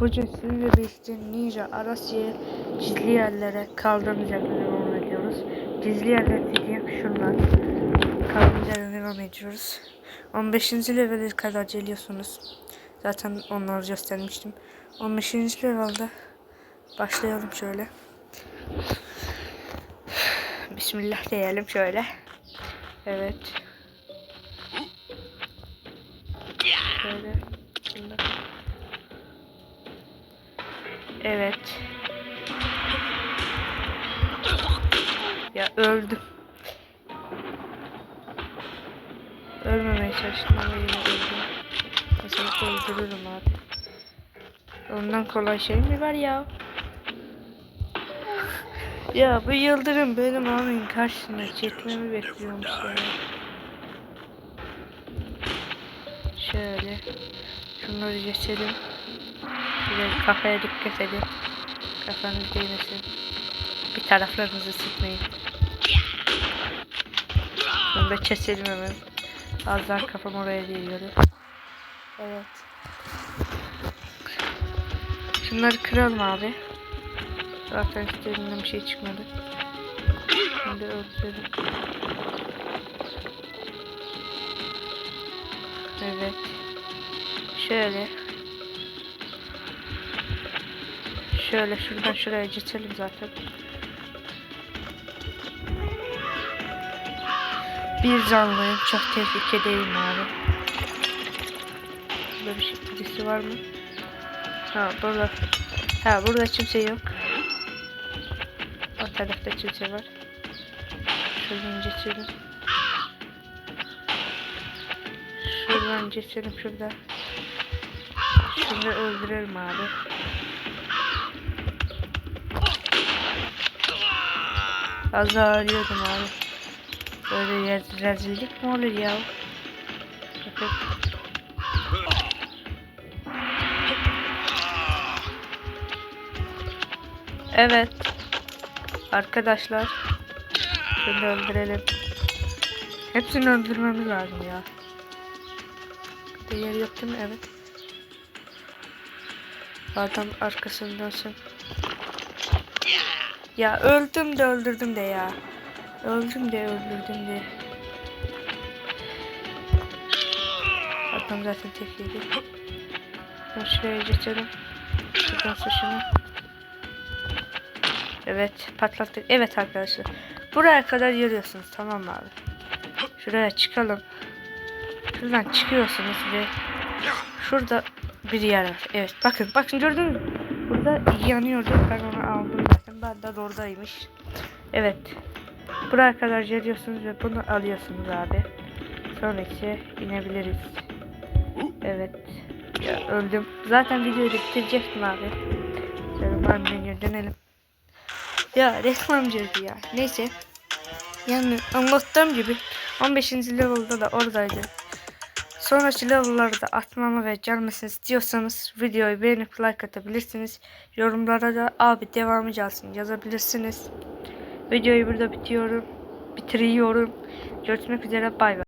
Bugün sizinle birlikte Ninja Arasya'ya gizli yerlere kaldığımız yerden devam ediyoruz. Gizli yerler dediğim şunlar. Kaldığımız yerden devam ediyoruz. 15. levele kadar geliyorsunuz. Zaten onları göstermiştim. 15. levelde başlayalım şöyle. Bismillah diyelim şöyle. Evet. Şöyle. Bismillah. Evet. Ya öldüm. Ölmemeye çalıştım ama yine öldüm. Kesinlikle öldürürüm abi. Ondan kolay şey mi var ya? Ya bu yıldırım benim abimin karşısına çekmemi bekliyormuş ya. Şöyle. Şunları geçelim. Şöyle kafaya dikkat edin. Kafanız değmesin. Bir taraflarınızı sıkmayın. Bunu da keselim hemen. Az daha kafam oraya değiyordu. Evet. Şunları kıralım abi. Zaten istediğimden bir şey çıkmadı. Şimdi öldürelim. Evet. Şöyle. Şöyle şuradan şuraya geçelim zaten. Bir canlıyım. Çok tehlikedeyim abi. Burada bir şey birisi var mı? Ha burada. Ha burada kimse yok. O tarafta kimse var. Şuradan geçelim. Şuradan geçelim şurada. Şunu öldürelim abi. Az daha ölüyordum abi. Böyle yer, rezillik mi olur ya? Evet. Arkadaşlar. Şunu öldürelim. Hepsini öldürmemiz lazım ya. Diğer yok değil mi? Evet. Adam arkasındasın. Ya öldüm de öldürdüm de ya. Öldüm de öldürdüm de. Adam zaten tek yedi. Ben şuraya geçelim. Şuradan. Evet patlattık. Evet arkadaşlar. Buraya kadar yürüyorsunuz tamam mı abi? Şuraya çıkalım. Şuradan çıkıyorsunuz ve şurada bir yer var. Evet bakın bakın gördünüz mü? Burada yanıyordu. Ben onu aldım zaten. Ben de oradaymış. Evet. Buraya kadar geliyorsunuz ve bunu alıyorsunuz abi. Sonraki inebiliriz. Evet. Ya öldüm. Zaten videoyu bitirecektim abi. Var menüye dönelim. Ya reklamcıydı ya. Neyse. Yani anlattığım gibi 15. level'da da oradaydı. Sonraki level'larda atmamı ve gelmesini istiyorsanız videoyu beğenip like atabilirsiniz. Yorumlara da abi devamı gelsin yazabilirsiniz. Videoyu burada bitiyorum. Bitiriyorum. Görüşmek üzere bay bay.